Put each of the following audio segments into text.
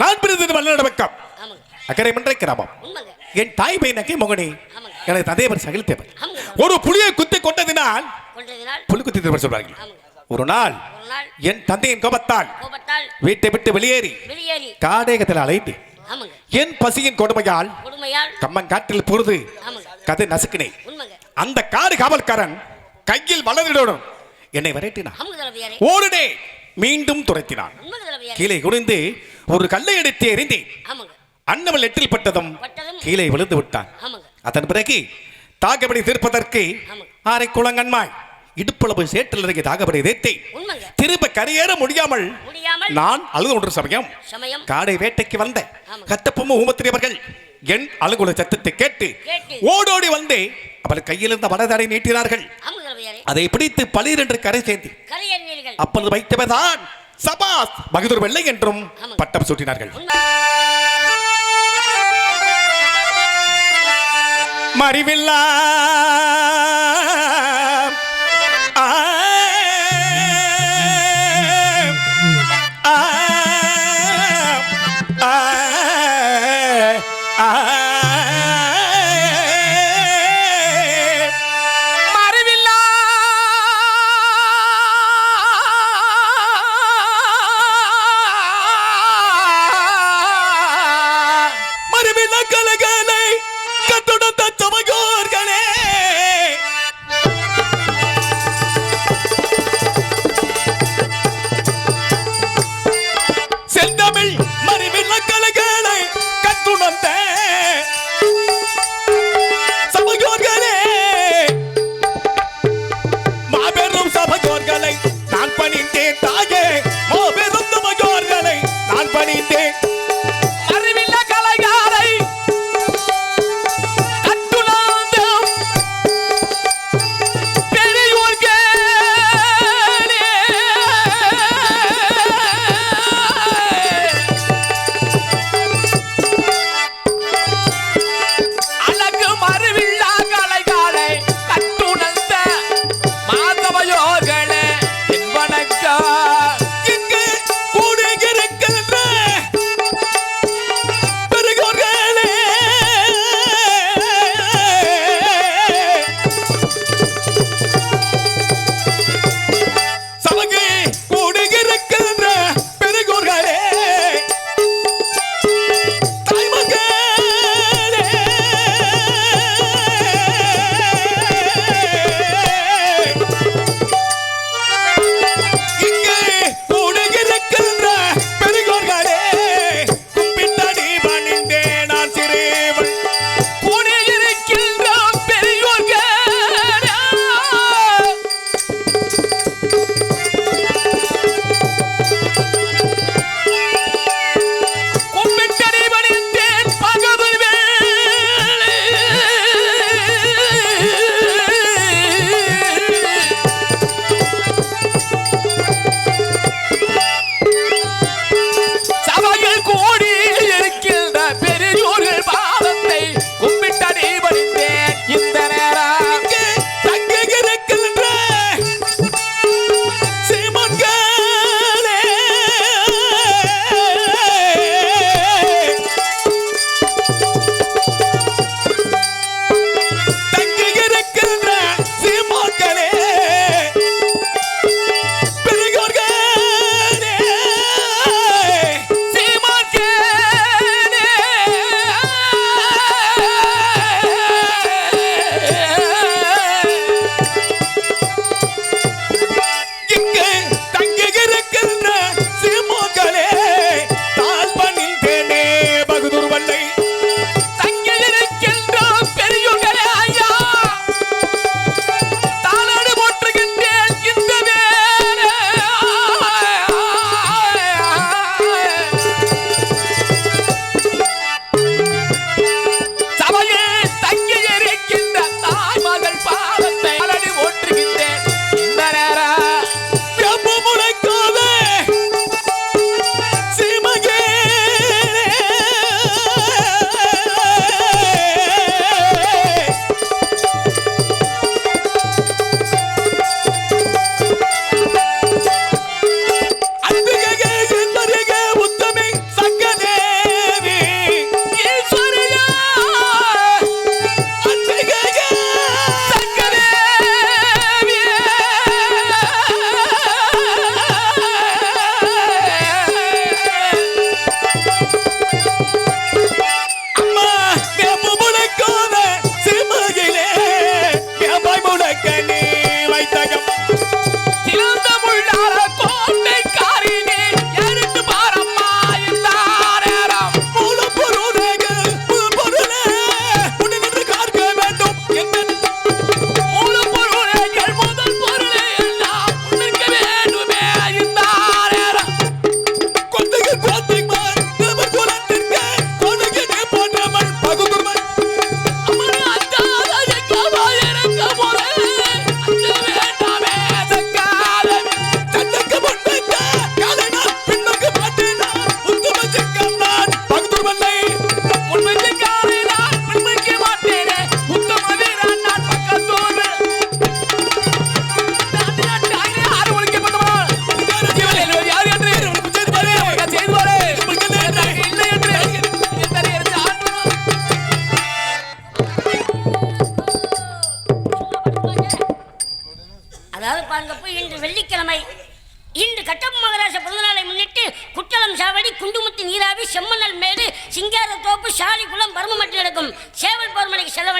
நான் பிறந்தது மல்லட பக்கம். ஆமாங்க. அக்கறை மன்றை கிராமம் என் தாய் பையனுக்கு மகனே. ஆமாங்க. எனது தந்தையவர் சகிழ்த்தேவர் ஆமாங்க. ஒரு புலியை குத்தி கொண்டதினால் புலி குத்தி திரும்ப சொல்வார்கள் ஒரு நாள் என் தந்தையின் கோபத்தால் வீட்டை விட்டு வெளியேறி காடேகத்தில் அலைந்து என் பசியின் கொடுமையால் கம்மங்காட்டில் பொழுது ஆமாங்க. கதை நசுக்கினேன். அந்த காடு காவல்காரன் கையில் வளரிடணும் என்னை விரட்டினான். ஓடுனே மீண்டும் துரத்தினான். கீழே குனிந்து ஒரு கல்லை எடுத்து எறிந்தேன். அன்னவள் எட்டில் பட்டதும் கீழே விழுந்து விட்டான். அதன் பிறகு தாகபடி தீர்ப்பதற்கு. ஆரை குளங்கன்மாய் இடுப்பளவு சேற்றில் இறங்கி தாகபடி உண்மைங்க. திரும்ப கரையேற முடியாமல் நான் அழுது ஒன்று சமயம் காடை வேட்டைக்கு வந்த. கத்தப்பமும் ஊமத்திரியவர்கள் என் அழுகுல சத்தத்தை கேட்டு. ஓடோடி வந்து அவள் கையில் இருந்த வடதடை நீட்டினார்கள். அதை பிடித்து பளிர் என்று கரை சேர்ந்து அப்பொழுது வைத்தவர்தான் சபாஸ் பகதூர் வெள்ளை என்றும். பட்டம் சூட்டினார்கள். மறிவில்லா.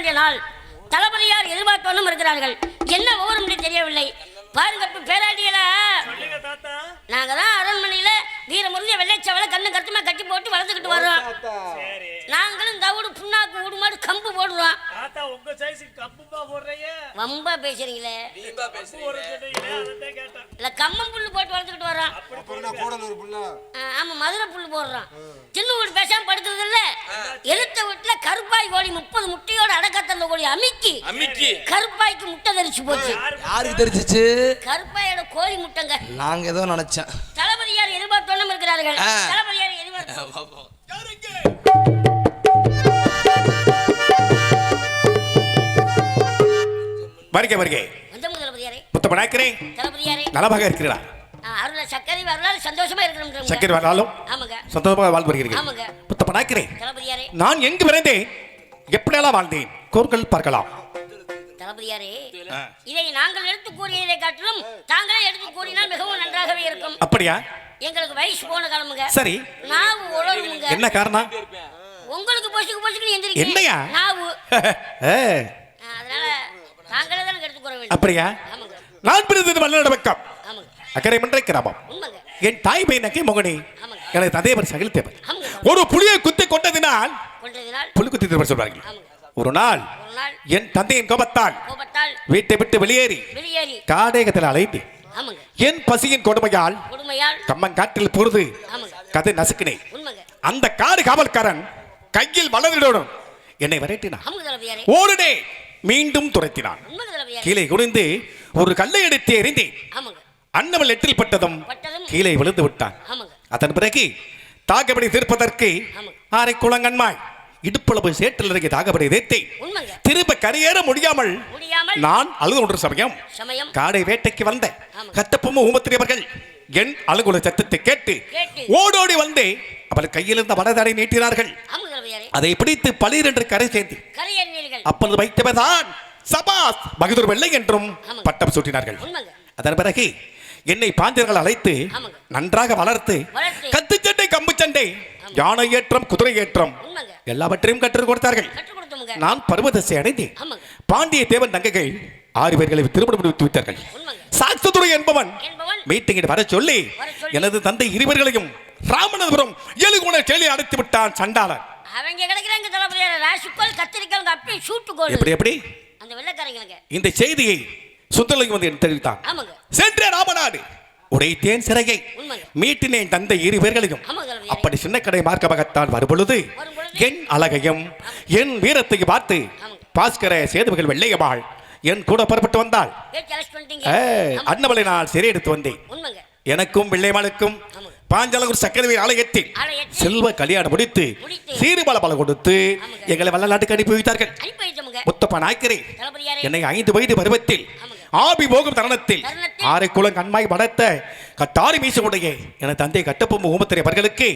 வேண்டிய நாள் தளபதியார் எதிர்பார்த்தவனும் இருக்கிறார்கள். என்ன விவரம் என்று தெரியவில்லை. பாருங்க பேரா பேராட்டிகளா சொல்லுங்க தாத்தா நாங்க தான் அரண்மனையில வீரமுருந்திய வெள்ளைச்சவளை கண்ணு கட்டுமா கட்டி போட்டு வளர்த்துக்கிட்டு வர்றோம். சரி. நாங்களும் தவிடு புண்ணாக்கு ஊடுமாடு கம்பு போடுறோம். தாத்தா உங்க சைஸுக்கு கப்புப்பா போடுறீங்க? வம்பா பேசுறீங்களே. கப்பு ஒரு சொன்னீங்களே அதான் கேட்டேன். இல்ல கம்மம் புல்லு போட்டு வளர்த்துக்கிட்டு ஆ, ஆமா மதுரை புல்லு போடுறோம். சின்ன வீடு பேசாம படுக்கிறது இல்ல. எழுத்த வீட்டுல கருப்பாய் கோழி முப்பது முட்டையோட அடக்கத்தந்த கோழி அமிக்கி. அம்மிக்கு கருப்பாய்க்கு முட்டை தெரிச்சு போச்சு. யாருக்கு தெரிஞ்சிச்சு? கருப்பாயோட கோழி முட்டைங்க. நாங்க ஏதோ நினைச்சேன். ஆ. தளபதியார் வருக வருக தளபதியாரே. நலமாக இருக்கிறீரா? அருள சக்கரை வரலாறு சந்தோஷமா இருக்கணும் சக்கரை வரலாலும் ஆமாங்க. சொந்தமாக வாழ்ந்து வருகிறீர்கள். ஆமாங்க. தளபதியாரே. நான் எங்கு விரைந்தேன்? எப்படியெல்லாம் வாழ்ந்தேன்? கோர்கள் பார்க்கலாம். தளபதியாரே இதை நாங்கள் எடுத்து கூறியதை காட்டிலும் தாங்களே எடுத்து கூறினால் மிகவும் நன்றாகவே இருக்கும். அப்படியா? எங்களுக்கு வயசு போன கிளம்புங்க. சரி. நாவு உழவுங்க. என்ன காரணம்? உங்களுக்கு பொசுக்கு பொசுக்கு எந்திரிக்க என்னையா? நாவு. அதனால தாங்களே தான் கூற வேண்டும் அப்படியா? நான் பிறந்தது மல்லட பக்கம் அக்கறை மன்றை கிராமம். என் தாய் பையனுக்கு மொகனி. எனது தந்தையவர் சகிழ்த்தேவர் ஆமாங்க. ஒரு புலியை குத்தி கொண்டதினால் புலி குத்தி சொல்வார்கள். ஆமாங்க. ஒரு நாள் என் தந்தையின் கோபத்தால் வீட்டை விட்டு வெளியேறி வெளியேறி. காடேகத்தில் ஆமாங்க என் பசியின் கொடுமையால் கம்மங்காட்டில் பொழுது ஆமாங்க. கதை நசுக்கினேன். அந்த காடு காவல்காரன் கையில் வளரிடோடும் என்னை விரட்டினான். ஓடுனே மீண்டும் துரத்தினான். கீழே குனிந்து ஒரு கல்லை எடுத்து எறிந்தேன். அன்னவள் எட்டில் பட்டதும் கீழே விழுந்து விட்டான். அதன் பிறகு தாகபடி தீர்ப்பதற்கு. ஆரை குளங்கண்மாய் இடுப்பளவு சேற்றில் இறங்கி தேத்தேன் உண்மைங்க திரும்ப கரையேற முடியாமல் நான் அழுது கொண்ட சமயம் காடை வேட்டைக்கு வந்த. கத்தப்பமும் ஊமத்திரியவர்கள் என் அழுகுல சத்தத்தை கேட்டு. ஓடோடி வந்து அவள் கையில் இருந்த வடதாடை நீட்டினார்கள் அதை பிடித்து பளிர் என்று கரை சேர்ந்து அப்பொழுது வைத்தவர்தான் சபாஸ் பகதூர் வெள்ளை என்றும். பட்டம் சூட்டினார்கள் அதன் பிறகு என்னை பாண்டியர்கள் அழைத்து. நன்றாக வளர்த்து வளர்த்து. கத்து சண்டை கம்பு சண்டை யானை ஏற்றம் குதிரை ஏற்றம் எல்லாவற்றையும் கற்றுக் கொடுத்தார்கள். நான் பருவதசை அடைந்தேன். பாண்டிய தேவன் தங்கைகள் ஆறு பேர்களை திருமணம் முடித்து விட்டார்கள் உண்மைங்க. சாஸ்துரை என்பவன் மீட்டிங்கில் வர சொல்லி வரச் சொல்லி. எனது தந்தை இருவர்களையும் ராமநாதபுரம் ஏழுகுண கேலி அடைத்து விட்டான் சண்டாளன். அவங்க கிடைக்கிறாங்க தளபதியாரே. ராசிக்கோள் கத்திரிக்காய் அப்படியே சூட்டுக்கோள் எப்படி எப்படி? அந்த வெள்ளைக்காரங்களுக்கு. இந்த செய்தியை சுந்தரலிங்கம் வந்து தெரிவித்தான். சென்ற ராமநாடு. உடைத்தேன் சிறையை. மீட்டினேன் தந்தை இரு பேர்களையும். ஆமாங்க தளபதியாரே அப்படி சின்ன கடை மார்க்கமாகத்தான் வரும்பொழுது என் அழகையும் என் வீரத்தையும் பார்த்து. பாஸ்கர சேதுபகள் வெள்ளையம்மாள் என் கூட புறப்பட்டு வந்தாள். அன்னவளை நான் சிறை எடுத்து வந்தேன். எனக்கும் வெள்ளையம்மாளுக்கும் ஆமாங்க. பாஞ்சலூர் சக்கரவீர் ஆலயத்தில் செல்வ கல்யாணம் முடித்து. சீர்பல பல கொடுத்து. எங்களை அனுப்பி வைத்தார்கள். அனுப்பி வைத்தோமுங்க. முத்தப்ப நாய்க்கரே என்னை ஐந்து வயது பருவத்தில். ஆபி போகும் தருணத்தில். ஆரை குளம் கண்மாய் படத்த கட்டாரி மீசமுடைய என தந்தை கட்டப்பொம்பு ஊமத்திரை அவர்களுக்கு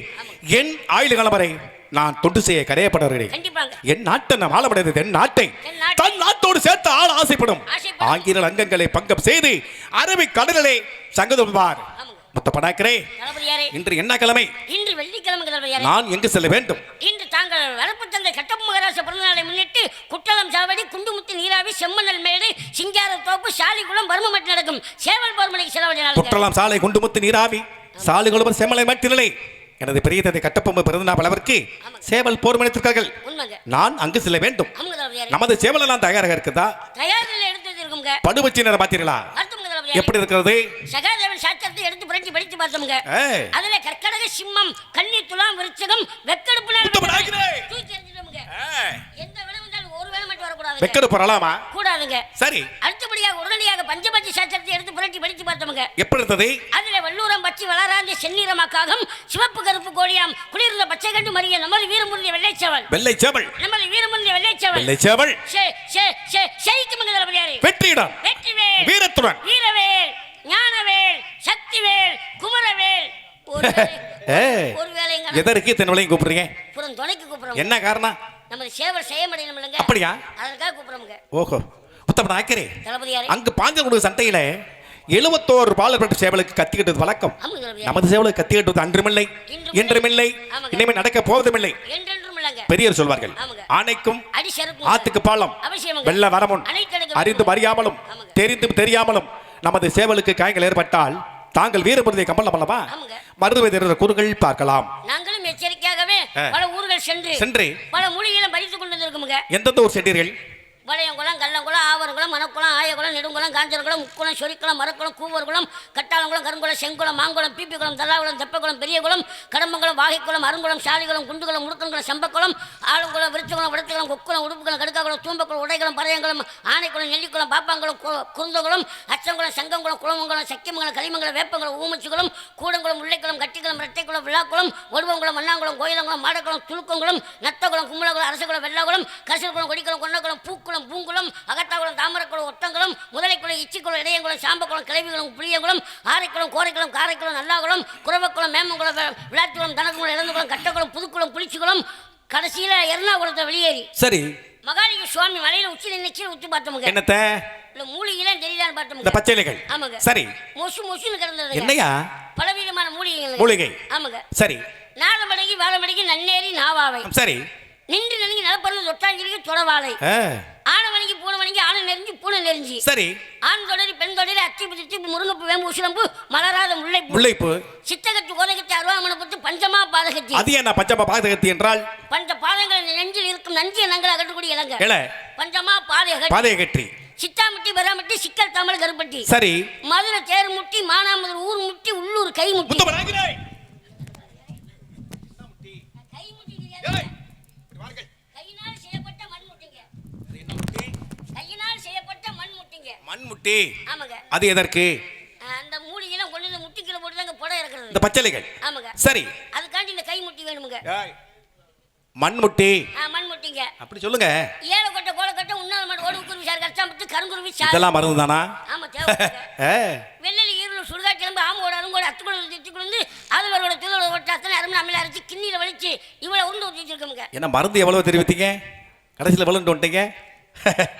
என் ஆயுள் கணவரை நான் தொண்டு செய்ய கண்டிப்பாங்க. என் நாட்டை நான் வாழப்படுகிறது என் நாட்டை. தன் நாட்டோடு சேர்த்து ஆள் ஆசைப்படும். ஆங்கில அங்கங்களை பங்கம் செய்து அரபிக் கடலிலே சங்கதுவார் முத்த தளபதியாரே. இன்று என்ன கிழமை? நான் எங்கு செல்ல வேண்டும் இன்று தாங்கள் வரப்பு தந்தை கட்டப்பு மகராச பிறந்தநாளை முன்னிட்டு குட்டலம் சாவடி நீராவி செம்மணல் மேடு சிங்கார தோப்பு சாலிகுளம் பருமமட்டி நடக்கும். சேவல் பருமனைக்கு செலவழி நாள் குற்றலாம் சாலை குண்டுமுத்து நீராவி. சாலைகளும் செம்மலை மட்டினிலை எனது பெரிய தந்தை கட்டப்பொம்பு பிறந்த அளவிற்கு சேவல் போர் மனித்திருக்கார்கள் உண்மைங்க. நான் அங்கு செல்ல வேண்டும். நமது சேவலெல்லாம் தயாராக இருக்குதா? வச்சிருக்கோங்க படுவச்சினரை பார்த்தீர்களா? எப்படி இருக்கிறது? சகாதேவன் சாத்திரத்தை எடுத்து புரட்டி படித்து பார்த்தோமுங்க. அதுல கற்கடக சிம்மம் கன்னி துலாம் விருச்சகம் வெக்கெடுப்பு வெக்கடு போறலாமா கூடாதுங்க. சரி. அடுத்தபடியாக உடனடியாக பஞ்சபட்சி சாத்திரத்தை எடுத்து புரட்டி படித்து பார்த்தோமுங்க. எப்படி இருந்தது? அதுல வெள்ளூரம் பச்சி வளராந்த செந்நிறமாக்காகம் சிவப்பு கருப்பு கோழியாம் குளிர்ந்த பச்சை கண்டு மறிய நமது வீரமுருந்திய வெள்ளைச்சவள். வெள்ளை சேவல். நமது வீரமுருந்திய வெள்ளைச்சவள். வெள்ளை சேவல். ஷெய்க்கு மங்கதளபதியாரே வெற்றியிடம். வெற்றிவேல். வீரத்துடன். வீரவேல் ஞானவேல் சக்திவேல் குமரவேல். ஒரு வேலை- ஏய், ஒரு வேலைங்க எதற்கு இத்தனை விலையும் கூப்பிடுறீங்க? புறம் துணைக்கு கூப்பிடுறோம். என்ன காரணம்? நமது சேவல் செய்ய முடியணும் இல்லைங்க அப்படியா அதற்காக கூப்பிடுறோமுங்க ஓஹோ புத்தப்பட ஆக்கரே தளபதியாரே அங்கு பாஞ்சகுடு சண்டையில எழுபத்தோரு பாலர் பெற்ற சேவலுக்கு கத்தி கட்டுவது வழக்கம். நமது சேவலுக்கு கத்தி கட்டுவது அன்றுமில்லை இன்றுமில்லை. ஆமாங்க. இனிமேல் நடக்க போவதுமில்லை பெரியர் சொல்வார்கள். ஆணைக்கும் ஆத்துக்கு பாலம். வெள்ள வரமுன் அறிந்தும் அறியாமலும். தெரிந்தும் தெரியாமலும் நமது சேவலுக்கு காயங்கள் ஏற்பட்டால் தாங்கள் வீரபுரதை கம்பளம் அல்லவா. மருத்துவ தெரிந்த கூறுகள் பார்க்கலாம். பல ஊர்கள் சென்று சென்று பல மூலிகைகளை பறித்து கொண்டு வந்திருக்கோமுங்க எந்தெந்த ஊர் சென்றீர்கள்? வளையங்குளம் கள்ளங்குளம் ஆவரங்குளம் மணக்குளம் ஆயகுளம் நெடுங்குளம் காஞ்சரகுளம் முக்குளம் சொரிக்குளம் மரக்குளம் கூவர்குளம் கட்டாளங்குளம் கருங்குளம் செங்குளம் மாங்குளம் பீப்பிக்குளம் தல்லாகுளம் தெப்பகுளம் பெரியகுளம் கடம்பங்குளம் வாகைக்குளம் அருங்குளம் சாலிகுளம் குண்டுகுளம் முடுக்கன்குளம் செம்பக்குளம் ஆளுங்குளம் விருச்சகுளம் விடத்துக்குளம் கொக்குளம் உடுப்புக்குளம் கடுக்காக்குளம் தூம்பக்குளம் உடைக்குளம் பறையங்குளம் ஆனைக்குளம் நெல்லிக்குளம் பாப்பாங்குளம் குருந்தகுளம் அச்சங்குளம் செங்கங்குளம் குளமங்குளம் சக்கியமங்கலம் களிமங்கலம் வேப்பங்குளம் ஊமச்சிக்குளம் கூடங்குளம் உள்ளைக்குளம் கட்டிக்குளம் இரட்டைக்குளம் விழாக்குளம் ஒடுவங்குளம் மண்ணாங்குளம் கோயிலங்குளம் மாடக்குளம் துலுக்கங்குளம் நத்தகுளம் கும்பலகுளம் அரசகுளம் வெள்ளாகுளம் கசல்குளம் கொடிக்குளம் கொன்னக்குளம் பூக்குளம் பூங்குளம் அகத்தாகுளம் தாமரக்குளம் ஒட்டங்குளம் முதலைக்குளம் இச்சிக்குளம் இடையங்குளம் சாம்பக்குளம் கிளவிகுளம் புளியங்குளம் ஆரைக்குளம் கோரைக்குளம் காரைக்குளம் நல்லாகுளம் குறவக்குளம் மேமங்குளம் விளாத்திக்குளம் தனக்குளம் இளந்துக்குளம் கட்டக்குளம் புதுக்குளம் புளிச்சிக்குளம் கடைசியில எர்ணாகுளத்தை வெளியேறி. சரி. மகாலிங்க சுவாமி மலையில உச்சி நின்று உத்து பார்த்தோமுங்க என்னத்த? இல்ல மூலிகைலாம் தெரியுதான்னு இந்த பார்த்தோமுங்க பச்சை இலைகள் ஆமாங்க. சரி. மொசு மொசுன்னு கிடந்தது என்னையா? பலவிதமான மூலிகைகள். மூலிகை. ஆமாங்க. சரி. நாலமடங்கி வாழமடங்கி நன்னேரி நாவாவை. சரி. நின்று நெருங்கி நிலப்பறந்து தொட்டாஞ்சிரிக்கு தொடவாளை ஆ, ஆணவணிக்கு பூனவணிக்கு ஆணை நெறிஞ்சு பூனை நெறிஞ்சி. சரி. ஆண் தொடரி பெண் தொடரி அத்தி புதித்து முருங்கப்பு வேம்பு உசிலம்பு மலராத முல்லைப்பூ. முல்லைப்பு. சித்தகத்து கோதகத்தி அருவாமனை புத்து பஞ்சமா பாதகத்தி. அது என்ன பஞ்சம பாதகத்தி என்றால்? பஞ்ச பாதங்கள் நெஞ்சில் இருக்கும் நஞ்சிய நங்கள் அகற்றக்கூடிய இளங்க இல பஞ்சமா பாதகத்தி. பாதையை கற்றி சித்தாமுட்டி பெறாமட்டி சிக்கல் தமிழ் கருப்பட்டி. சரி. மதுரை தேர் முட்டி மானாமதுரை ஊர் முட்டி உள்ளூர் கை முட்டி மண்முட்டி ஆமாங்க. அது எதற்கு? அந்த மூலிகைலாம் கொண்டு வந்து முட்டிக்கில போட்டு தாங்க புடம் இறக்குறது. இந்த பச்சைலைகள். ஆமாங்க. சரி. அதுக்காண்டி இந்த கை முட்டி வேணுமுங்க மண்முட்டி. ஆ, மண் முட்டிங்க அப்படி சொல்லுங்க. ஏழை கொட்டை கோலை கொட்டை உண்ணால் மாட்டு ஓடு குருவி சார் கச்சாம்பத்து கருங்குருவி சார் இதெல்லாம் மருந்து தானா ஆமா தேவை ஆ, வெள்ளலி ஈரல் சுடுகாட்டு கிளம்பு ஆமோட அருங்கோட அத்துக்குள்ள திட்டுக்குள்ள அதுவரோட துளோட ஒட்ட அத்தனை அருமை அம்மையில அரைச்சி கிண்ணியில வலிச்சு இவ்வளவு உருண்டு ஊற்றி வச்சிருக்கோமுங்க. என்ன மருந்து எவ்வளவு தெரிவித்தீங்க? கடைசியில் எவ்வளவு வந்துட்டீங்க?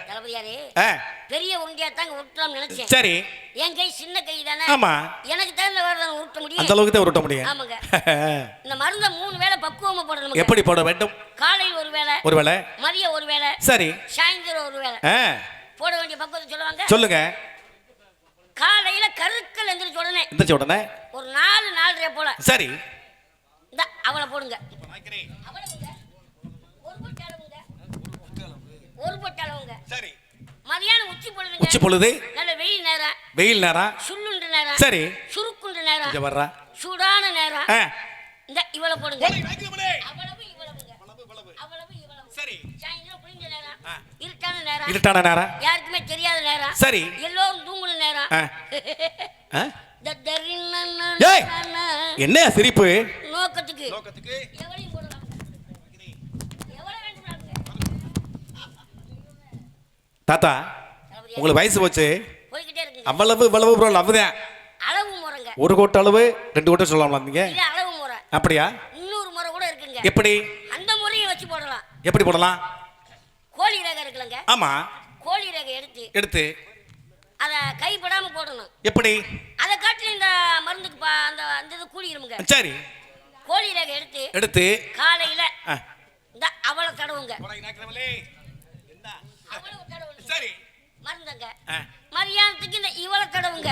தளபதியாரே. ஆ, பெரிய உருண்டையா தாங்க உருட்டலாம் நினைச்சேன். சரி. என் கை சின்ன கை தானே? ஆமா. எனக்கு தகுந்த வேறு உருட்ட அந்த முடியும் அளவுக்கு தான் உருட்ட முடியும். ஆமாங்க. இந்த மருந்தை மூணு வேளை பக்குவமா போடணும் எப்படி போட வேண்டும்? காலையில் ஒரு வேளை ஒருவேளை மதியம் ஒரு வேளை சரி. சாயந்தரம் ஒரு வேளை. போட வேண்டிய பக்குவத்தை சொல்லுவாங்க? சொல்லுங்க. காலையில கருக்கள் எந்திரிச்ச உடனே இந்த உடனே. ஒரு நாலு நாலரை போல சரி. இந்த அவளை போடுங்க. ஒரு பொட்டு அளவுங்க. ஒரு பொட்டு அளவுங்க. சரி. மதியானம் உச்சி உச்சி பொழுது? நல்ல வெயில் நேரம் வெயில் நேரம் சுள்ளுண்டு நேரம் சரி. சுருக்குண்டு நேரம் இங்க வர்றா. சூடான நேரம். இந்த போடுங்க. அவ்வளவு இவ்வளவுங்க. அவ்வளவு இவ்வளவு. சரி. சாயந்தரம் புரிஞ்ச நேரம் இருட்டான நேரம் இருட்டான நேரம் யாருக்குமே தெரியாத நேரம் சரி. எல்லோரும் தூங்குன நேரம்! என்ன சிரிப்பு? நோக்கத்துக்கு. போடலாம் எவ்வளவு வேண்டும்னாலுங்க. தாத்தா உங்களுக்கு வயசு போச்சு. அவ்வளவு இவ்வளவு ப்ரோ அவ்வளவுதான் அளவு முறைங்க. ஒரு கோட்டு அளவு ரெண்டு கோட்டு சொல்லலாம்ல நீங்க? இல்ல அளவு முறை. அப்படியா? இன்னொரு முறை கூட இருக்குங்க. எப்படி? அந்த முறையும் வச்சு போடலாம். எப்படி போடலாம்? கோழி ரேகை இருக்குல்லங்க. ஆமா. கோழி ரேகை எடுத்து எடுத்து. அதை கைப்படாம போடணும். எப்படி? அதை காட்டில இந்த மருந்துக்கு பா- அந்த அந்த இது கூடிருமுங்க. சரி. கோழி ரேகை எடுத்து எடுத்து. காலையில ஆ. இந்த அவளை தடவுங்க. சரி. மருந்துங்க. மதியானத்துக்கு இந்த இவளை தடவுங்க.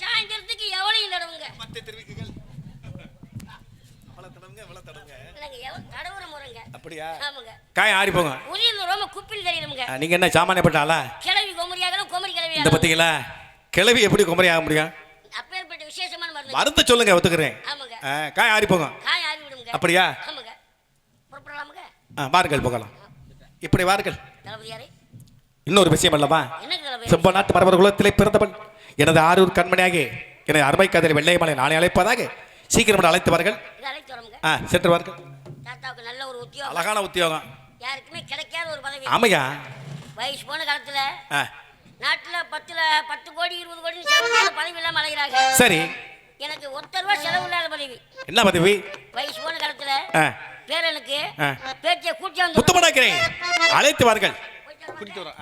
சாயந்தரத்துக்கு எவளையும் தடவுங்க. தெரியுதுங்க ஆ, நீங்க என்ன சாமானியப்பட்ட ஆளா கிளவி குமரியாகலாம் குமரி கிளவி இந்த பத்தீங்களா கிளவி எப்படி குமரி ஆக முடியும்? அப்பேற்பட்ட விசேஷமான மருந்து. மருந்து சொல்லுங்க ஒத்துக்கிறேன். ஆமாங்க. காய் ஆறி போங்க. காய் ஆறி விடுங்க. அப்படியா? ஆமாங்க. புறப்படலாமுங்க. ஆ, வாருங்கள் போகலாம். இப்படி தளபதியாரே. இன்னொரு விஷயம் அல்லவா? செம்ப நாட்டு மரபர் குலத்திலே பிறந்தவன். எனது ஆரூர் கண்மணியாகி எனது அருமை கதிரை வெள்ளையமலை நாளை அழைப்பதாக சீக்கிரம் அழைத்து வரோமுங்க. ஆ சென்று தாத்தாவுக்கு நல்ல ஒரு உத்தியோகம். அழகான உத்தியோகம். யாருக்குமே கிடைக்காத ஒரு பதவி. ஆமையா? வயசு போன காலத்துல நாட்டுல பத்துல பத்து கோடி இருபது கோடி பதவி இல்லாம அலைகிறாங்க சரி. எனக்கு ஒத்த ரூபா செலவு இல்லாத பதவி. என்ன பதவி? வயசு போன காலத்துல பேர் எனக்கு பேட்டியை கூட்டி வந்து முத்தமிடாக்கிறேன் அழைத்து வார்கள் குடித்து வரோம்.